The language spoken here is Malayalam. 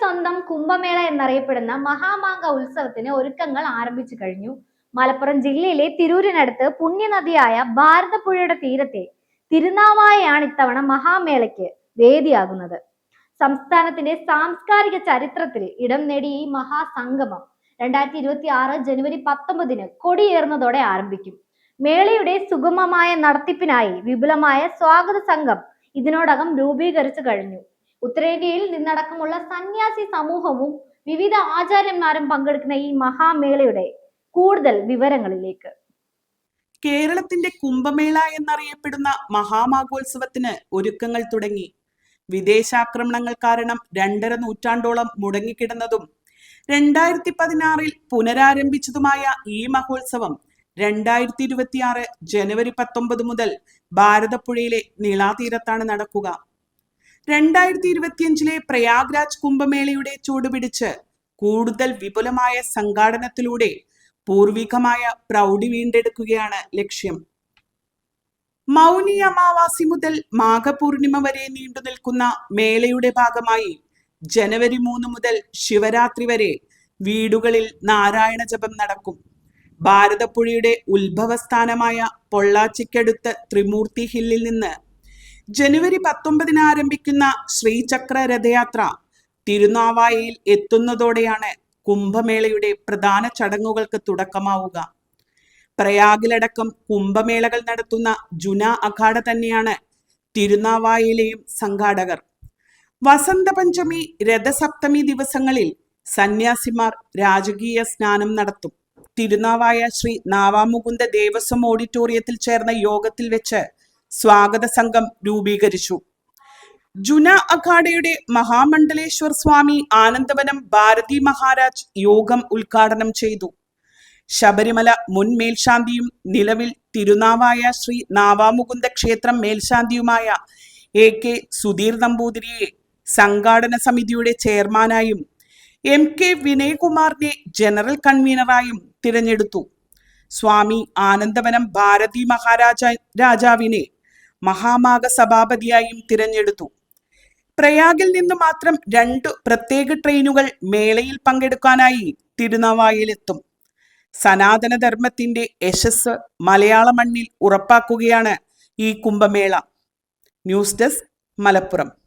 സ്വന്തം കുംഭമേള എന്നറിയപ്പെടുന്ന മഹാമാങ്ക ഉത്സവത്തിന് ഒരുക്കങ്ങൾ ആരംഭിച്ചു കഴിഞ്ഞു. മലപ്പുറം ജില്ലയിലെ തിരൂരിനടുത്ത് പുണ്യനദിയായ ഭാരതപ്പുഴയുടെ തീരത്തെ തിരുനാവായയാണ് ഇത്തവണ മഹാമേളയ്ക്ക് വേദിയാകുന്നത്. സംസ്ഥാനത്തിന്റെ സാംസ്കാരിക ചരിത്രത്തിൽ ഇടം നേടിയ ഈ മഹാസംഗമം രണ്ടായിരത്തി ഇരുപത്തി ആറ് ജനുവരി പത്തൊമ്പതിന് കൊടിയേറുന്നതോടെ ആരംഭിക്കും. മേളയുടെ സുഗമമായ നടത്തിപ്പിനായി വിപുലമായ സ്വാഗത സംഘം ഇതിനോടകം രൂപീകരിച്ചു കഴിഞ്ഞു. ഉത്തരേന്ത്യയിൽ നിന്നടക്കമുള്ള സന്യാസി സമൂഹവും വിവിധ ആചാര്യന്മാരും പങ്കെടുക്കുന്ന ഈ മഹാമേളയുടെ കൂടുതൽ വിവരങ്ങളിലേക്ക്. കേരളത്തിന്റെ കുംഭമേള എന്നറിയപ്പെടുന്ന മഹാമാഘോത്സവത്തിന് ഒരുക്കങ്ങൾ തുടങ്ങി. വിദേശാക്രമണങ്ങൾ കാരണം രണ്ടര നൂറ്റാണ്ടോളം മുടങ്ങിക്കിടന്നതും രണ്ടായിരത്തി പതിനാറിൽ പുനരാരംഭിച്ചതുമായ ഈ മഹോത്സവം രണ്ടായിരത്തി ഇരുപത്തിയാറ് ജനുവരി പത്തൊമ്പത് മുതൽ ഭാരതപ്പുഴയിലെ നീളാതീരത്താണ് നടക്കുക. രണ്ടായിരത്തി ഇരുപത്തിയഞ്ചിലെ പ്രയാഗ്രാജ് കുംഭമേളയുടെ ചൂടുപിടിച്ച് കൂടുതൽ വിപുലമായ സംഘാടനത്തിലൂടെ പൂർവികമായ പ്രൗഢി വീണ്ടെടുക്കുകയാണ് ലക്ഷ്യം. മൗനി അമാവാസി മുതൽ മാഘപൂർണിമ വരെ നീണ്ടു നിൽക്കുന്ന മേളയുടെ ഭാഗമായി ജനുവരി മൂന്ന് മുതൽ ശിവരാത്രി വരെ വീടുകളിൽ നാരായണ ജപം നടക്കും. ഭാരതപ്പുഴയുടെ ഉത്ഭവസ്ഥാനമായ പൊള്ളാച്ചിക്കടുത്ത് ത്രിമൂർത്തി ഹില്ലിൽ നിന്ന് ജനുവരി പത്തൊമ്പതിന് ആരംഭിക്കുന്ന ശ്രീചക്ര രഥയാത്ര തിരുനാവായയിൽ എത്തുന്നതോടെയാണ് കുംഭമേളയുടെ പ്രധാന ചടങ്ങുകൾക്ക് തുടക്കമാവുക. പ്രയാഗിലടക്കം കുംഭമേളകൾ നടത്തുന്ന ജുന അഖാഡ തന്നെയാണ് തിരുനാവായയിലെയും സംഘാടകർ. വസന്തപഞ്ചമി രഥസപ്തമി ദിവസങ്ങളിൽ സന്യാസിമാർ രാജകീയ സ്നാനം നടത്തും. തിരുനാവായ ശ്രീ നാവാമുകുന്ദ ദേവസ്വം ഓഡിറ്റോറിയത്തിൽ ചേർന്ന യോഗത്തിൽ വെച്ച് സ്വാഗത സംഘം രൂപീകരിച്ചു. ജുന അഖാഡയുടെ മഹാമണ്ഡലേശ്വർ സ്വാമി ആനന്ദവനം ഭാരതി മഹാരാജ് യോഗം ഉദ്ഘാടനം ചെയ്തു. ശബരിമല മുൻ മേൽശാന്തിയും നിലവിൽ തിരുനാവായ ശ്രീ നാവാമുകുന്ദ ക്ഷേത്രം മേൽശാന്തിയുമായ എ കെ സുധീർ നമ്പൂതിരിയെ സംഘാടന സമിതിയുടെ ചെയർമാനായും എം കെ വിനയകുമാറിനെ ജനറൽ കൺവീനറായും തിരഞ്ഞെടുത്തു. സ്വാമി ആനന്ദവനം ഭാരതി മഹാരാജ രാജാവിനെ മഹാമാഗ സഭാപതിയായും തിരഞ്ഞെടുത്തു. പ്രയാഗിൽ നിന്ന് മാത്രം രണ്ട് പ്രത്യേക ട്രെയിനുകൾ മേളയിൽ പങ്കെടുക്കാനായി തിരുനാവായിലെത്തും സനാതനധർമ്മത്തിന്റെ യശസ് മലയാള മണ്ണിൽ ഉറപ്പാക്കുകയാണ് ഈ കുംഭമേള. News desk Malappuram.